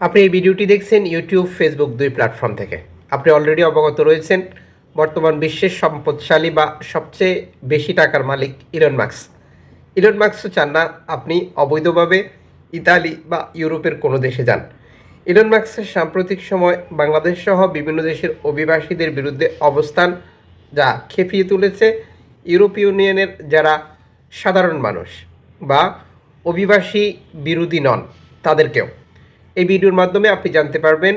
আপনি এই ভিডিওটি দেখছেন ইউটিউব ফেসবুক দুই প্ল্যাটফর্ম থেকে। আপনি অলরেডি অবগত রয়েছেন, বর্তমান বিশ্বের সম্পদশালী বা সবচেয়ে বেশি টাকার মালিক ইলন মার্কস ইলন মার্কসও চান না আপনি অবৈধভাবে ইতালি বা ইউরোপের কোনো দেশে যান। ইলন মার্কসের সাম্প্রতিক সময় বাংলাদেশ সহ বিভিন্ন দেশের অভিবাসীদের বিরুদ্ধে অবস্থান যা খেপিয়ে তুলেছে ইউরোপ ইউনিয়নের যারা সাধারণ মানুষ বা অভিবাসী বিরোধী নন, তাদেরকেও। এই ভিডিওর মাধ্যমে আপনি জানতে পারবেন,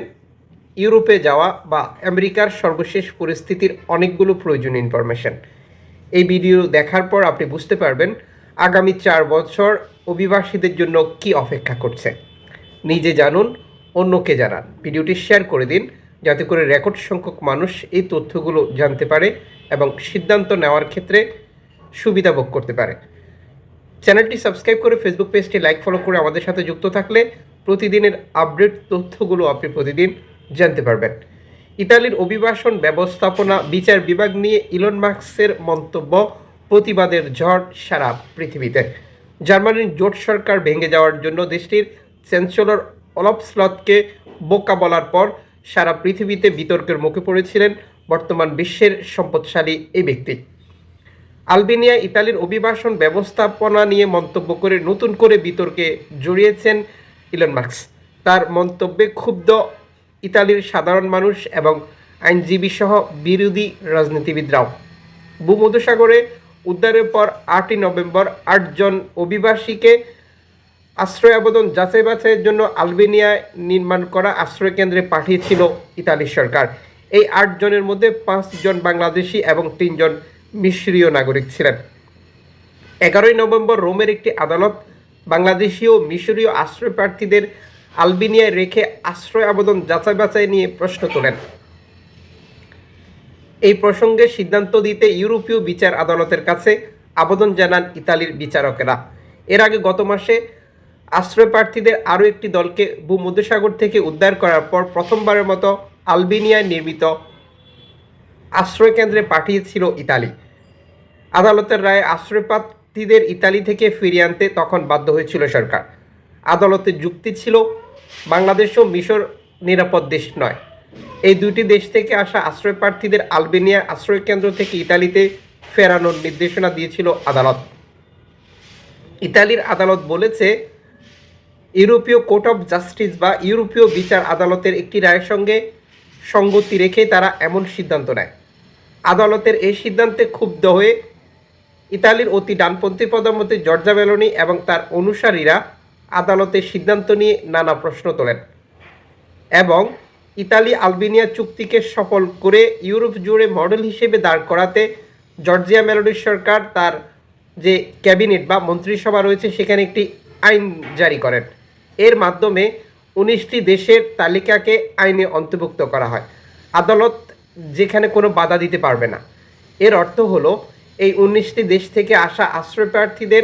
ইউরোপে যাওয়া বা আমেরিকার সর্বশেষ পরিস্থিতির অনেকগুলো প্রয়োজনীয় ইনফরমেশন এই ভিডিও দেখার পর আপনি বুঝতে পারবেন আগামী চার বছর অভিবাসীদের জন্য কি অপেক্ষা করছে। নিজে জানুন, অন্যকে জানান। ভিডিওটি শেয়ার করে দিন, যাতে করে রেকর্ড সংখ্যক মানুষ এই তথ্যগুলো জানতে পারে এবং সিদ্ধান্ত নেওয়ার ক্ষেত্রে সুবিধা ভোগ করতে পারে। চ্যানেলটি সাবস্ক্রাইব করে ফেসবুক পেজটি লাইক ফলো করে আমাদের সাথে যুক্ত থাকলে প্রতিদিনের আপডেট তথ্যগুলো আপনি প্রতিদিন জানতে পারবেন। ইতালির অভিবাসন ব্যবস্থাপনা বিচার বিভাগ নিয়ে ইলন মার্কসের মন্তব্য, প্রতিবাদের ঝড় সারা পৃথিবীতে। জার্মানির জোট সরকার ভেঙে যাওয়ার জন্য দেশটির চ্যান্সেলর অলফ স্লটকে বোকা বলার পর সারা পৃথিবীতে বিতর্কের মুখে পড়েছিলেন বর্তমান বিশ্বের সম্পদশালী এই ব্যক্তি। আলবেনিয়া ইতালির অভিবাসন ব্যবস্থাপনা নিয়ে মন্তব্য করে নতুন করে বিতর্কে জড়িয়েছেন ইলন মার্কস তার মন্তব্যে ক্ষুব্ধ ইতালির সাধারণ মানুষ এবং আইনজীবী সহ বিরোধী রাজনীতিবিদরাও। ভূমধ্যসাগরে উদ্ধারের পর আটই নভেম্বর আটজন অভিবাসীকে আশ্রয় আবেদন যাচাই বাছাইয়ের জন্য আলবেনিয়ায় নির্মাণ করা আশ্রয় কেন্দ্রে পাঠিয়েছিল ইতালির সরকার। এই আটজনের মধ্যে পাঁচজন বাংলাদেশি এবং তিনজন মিশরীয় নাগরিক ছিলেন। এগারোই নভেম্বর রোমের একটি আদালত বাংলাদেশি ও মিশরীয় আশ্রয় প্রার্থীদের আলবেনিয়ায় রেখে আশ্রয় আবেদন যাচাই বাছাই নিয়ে প্রশ্ন তোলেন। এই প্রসঙ্গে সিদ্ধান্ত দিতে ইউরোপীয় বিচার আদালতের কাছে আবেদন জানান ইতালির বিচারকেরা। এর আগে গত মাসে আশ্রয় প্রার্থীদের আরও একটি দলকে ভূমধ্যসাগর থেকে উদ্ধার করার পর প্রথমবারের মতো আলবেনিয়ায় নির্মিত আশ্রয় কেন্দ্রে পাঠিয়েছিল ইতালি। আদালতের রায়ে আশ্রয় প্রার্থীদের ইতালি থেকে ফিরিয়ে আনতে তখন বাধ্য হয়েছিল সরকার। আদালতের যুক্তি ছিল, বাংলাদেশ ও মিশর নিরাপদ দেশ নয়। এই দুটি দেশ থেকে আসা আশ্রয় প্রার্থীদের আলবেনিয়া আশ্রয় কেন্দ্র থেকে ইতালিতে ফেরানোর নির্দেশনা দিয়েছিল আদালত। ইতালির আদালত বলেছে, ইউরোপীয় কোর্ট অফ জাস্টিস বা ইউরোপীয় বিচার আদালতের একটি রায়ের সঙ্গে সঙ্গতি রেখে তারা এমন সিদ্ধান্ত নেয়। আদালতের এই সিদ্ধান্তে ক্ষুব্ধ হয়ে ইতালির অতি ডানপন্থী প্রধানমন্ত্রী জর্জা মেলোনি এবং তার অনুসারীরা আদালতের সিদ্ধান্ত নিয়ে নানা প্রশ্ন তোলেন এবং ইতালি আলবেনিয়া চুক্তিকে সফল করে ইউরোপ জুড়ে মডেল হিসেবে দাঁড় করাতে জর্জিয়া মেলোডির সরকার তার যে ক্যাবিনেট বা মন্ত্রিসভা রয়েছে সেখানে একটি আইন জারি করেন। এর মাধ্যমে উনিশটি দেশের তালিকাকে আইনে অন্তর্ভুক্ত করা হয়। আদালত যেখানে কোনো বাধা দিতে পারবে না। এর অর্থ হলো এই উনিশটি দেশ থেকে আসা আশ্রয় প্রার্থীদের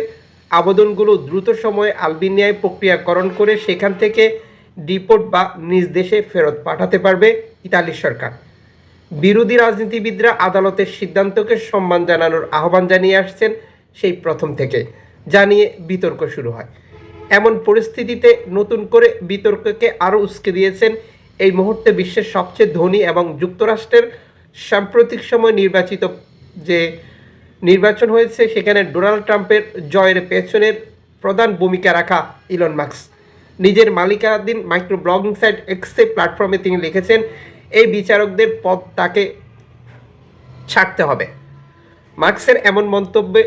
আবেদনগুলো দ্রুত সময়ে আলবেনিয়ায় প্রক্রিয়াকরণ করে সেখান থেকে ডিপোর্ট বা নিজ দেশে ফেরত পাঠাতে পারবে ইতালির সরকার। বিরোধী রাজনীতিবিদরা আদালতের সিদ্ধান্তকে সম্মান জানানোর আহ্বান জানিয়ে আসছেন সেই প্রথম থেকে, জানিয়ে বিতর্ক শুরু হয়। এমন পরিস্থিতিতে নতুন করে বিতর্ককে আরও উস্কে দিয়েছেন এই মুহূর্তে বিশ্বের সবচেয়ে ধনী এবং যুক্তরাষ্ট্রের সাম্প্রতিক সময় নির্বাচিত যে নির্বাচন হয়েছে, সেখানে ডোনাল্ড ট্রাম্পের জয়ের পেছনের প্রধান ভূমিকা রাখা ইলন মার্কস নিজের মালিকানাধীন মাইক্রো ব্লগিং সাইট এক্সে প্ল্যাটফর্মে তিনি লিখেছেন, এই বিচারকদের পদ তাকে ছাড়তে হবে। মার্কসের এমন মন্তব্যে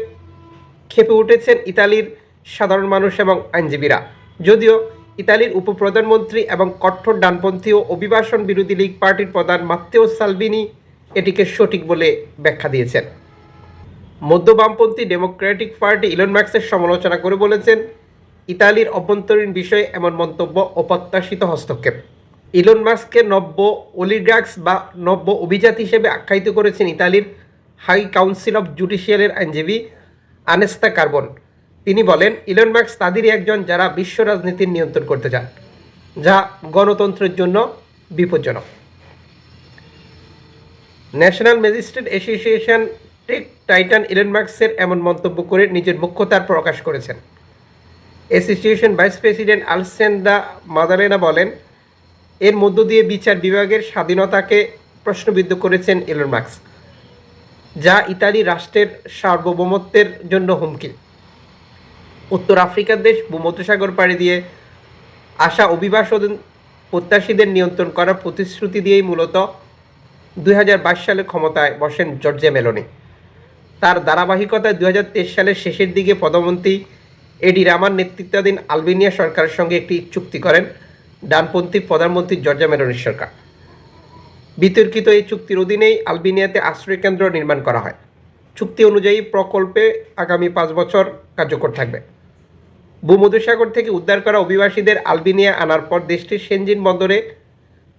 খেপে উঠেছেন ইতালির সাধারণ মানুষ এবং আইনজীবীরা। যদিও ইতালির উপপ্রধানমন্ত্রী এবং কঠোর ডানপন্থী ও অভিবাসন বিরোধী লীগ পার্টির প্রধান মাত্তেও সালভিনি এটিকে সঠিক বলে ব্যাখ্যা দিয়েছেন। মধ্য বামপন্থী ডেমোক্রেটিক পার্টি ইলন মার্কসের সমালোচনা করে বলেছেন, ইতালির অভ্যন্তরীণ বিষয়ে এমন মন্তব্য অপ্রত্যাশিত হস্তক্ষেপ। ইলন মার্কসকে নব্য অলিগার্কস বা নব্য অভিজাত হিসেবে আখ্যায়িত করেছেন ইতালির হাই কাউন্সিল অফ জুডিশিয়ালের আইনজীবী আনেস্তা কার্বন। তিনি বলেন ইলন মার্কস তাদেরই একজন যারা বিশ্ব রাজনীতির নিয়ন্ত্রণ করতে চান, যা গণতন্ত্রের জন্য বিপজ্জনক। National magistrate association titan Elon মার্কসের এমন মন্তব্য করে নিজের মুখ্যতার প্রকাশ করেছেন। Association vice president Alessandra Madalena বলেন, এর মধ্য দিয়ে বিচার বিভাগের স্বাধীনতাকে প্রশ্নবিদ্ধ করেছেন এলন মার্কস যা ইতালি রাষ্ট্রের সার্বভৌমত্বের জন্য হুমকি। উত্তর আফ্রিকার দেশ ভূমধ্যসাগর পাড়ি দিয়ে আসা অভিবাসন প্রত্যাশীদের নিয়ন্ত্রণ করার প্রতিশ্রুতি দিয়েই মূলত দুই হাজার বাইশ সালে ক্ষমতায় বসেন জর্জিয়া মেলোনি। তার ধারাবাহিকতায় দুই হাজার তেইশ সালের শেষের দিকে প্রধানমন্ত্রী এডি রামার নেতৃত্বাধীন আলবেনিয়া সরকারের সঙ্গে একটি চুক্তি করেন ডানপন্থী প্রধানমন্ত্রী জর্জা মেলোনির সরকার। বিতর্কিত এই চুক্তির অধীনেই আলবেনিয়াতে আশ্রয়কেন্দ্র নির্মাণ করা হয়। চুক্তি অনুযায়ী প্রকল্পে আগামী পাঁচ বছর কার্যকর থাকবে। ভূমধুসাগর থেকে উদ্ধার করা অভিবাসীদের আলবেনিয়া আনার পর দেশটির সেনজিন বন্দরে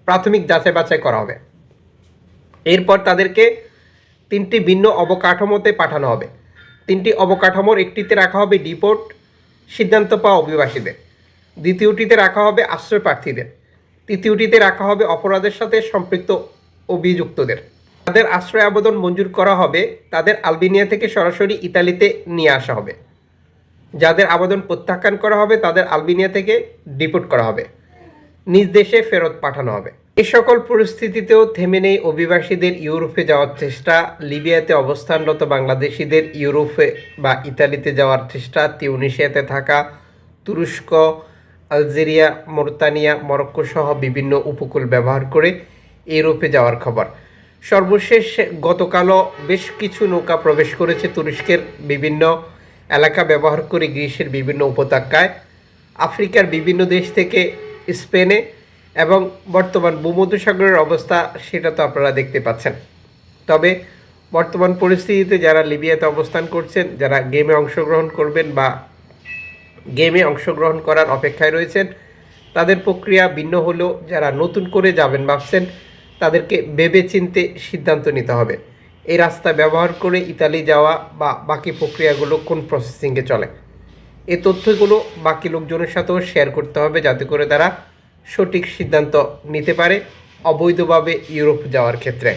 প্রাথমিক যাচাই বাছাই করা হবে। এরপর তাদেরকে তিনটি ভিন্ন অবকাঠামোতে পাঠানো হবে। তিনটি অবকাঠামোর একটিতে রাখা হবে ডিপোর্ট, সিদ্ধান্ত পাওয়া অভিবাসীদের। দ্বিতীয়টিতে রাখা হবে আশ্রয় প্রার্থীদের তৃতীয়টিতে রাখা হবে অপরাধের সাথে সম্পৃক্ত অভিযুক্তদের। তাদের আশ্রয় আবেদন মঞ্জুর করা হবে, তাদের আলবেনিয়া থেকে সরাসরি ইতালিতে নিয়ে আসা হবে। যাদের আবেদন প্রত্যাখ্যান করা হবে, তাদের আলবেনিয়া থেকে ডিপোর্ট করা হবে। নিজ দেশে ফেরত পাঠানো হবে। এ সকল পরিস্থিতিতেও থেমে নেই অভিবাসীদের ইউরোপে যাওয়ার চেষ্টা। লিবিয়াতে অবস্থানরত বাংলাদেশিদের ইউরোপে বা ইতালিতে যাওয়ার চেষ্টা। তিউনিশিয়াতে থাকা তুরস্ক, আলজেরিয়া, মোরতানিয়া, মরক্কো সহ বিভিন্ন উপকূল ব্যবহার করে ইউরোপে যাওয়ার খবর। সর্বশেষ গতকালও বেশ কিছু নৌকা প্রবেশ করেছে তুরস্কের বিভিন্ন এলাকা ব্যবহার করে গ্রিসের বিভিন্ন উপত্যকায়। আফ্রিকার বিভিন্ন দেশ থেকে স্পেনে এবং বর্তমান ভূমধ্যসাগরের অবস্থা সেটা তো আপনারা দেখতে পাচ্ছেন। তবে বর্তমান পরিস্থিতিতে যারা লিবিয়াতে অবস্থান করছেন, যারা গেমে অংশগ্রহণ করবেন বা গেমে অংশগ্রহণ করার অপেক্ষায় রয়েছেন, তাদের প্রক্রিয়া ভিন্ন হলেও যারা নতুন করে যাবেন ভাবছেন, তাদেরকে ভেবে চিনতে সিদ্ধান্ত নিতে হবে। এই রাস্তা ব্যবহার করে ইতালি যাওয়া বা বাকি প্রক্রিয়াগুলো কোন প্রসেসিংয়ে চলে। এই তথ্যগুলো বাকি লোকজনের সাথেও শেয়ার করতে হবে, যাতে করে তারা সঠিক সিদ্ধান্ত নিতে পারে অবৈধভাবে ইউরোপ যাওয়ার ক্ষেত্রে।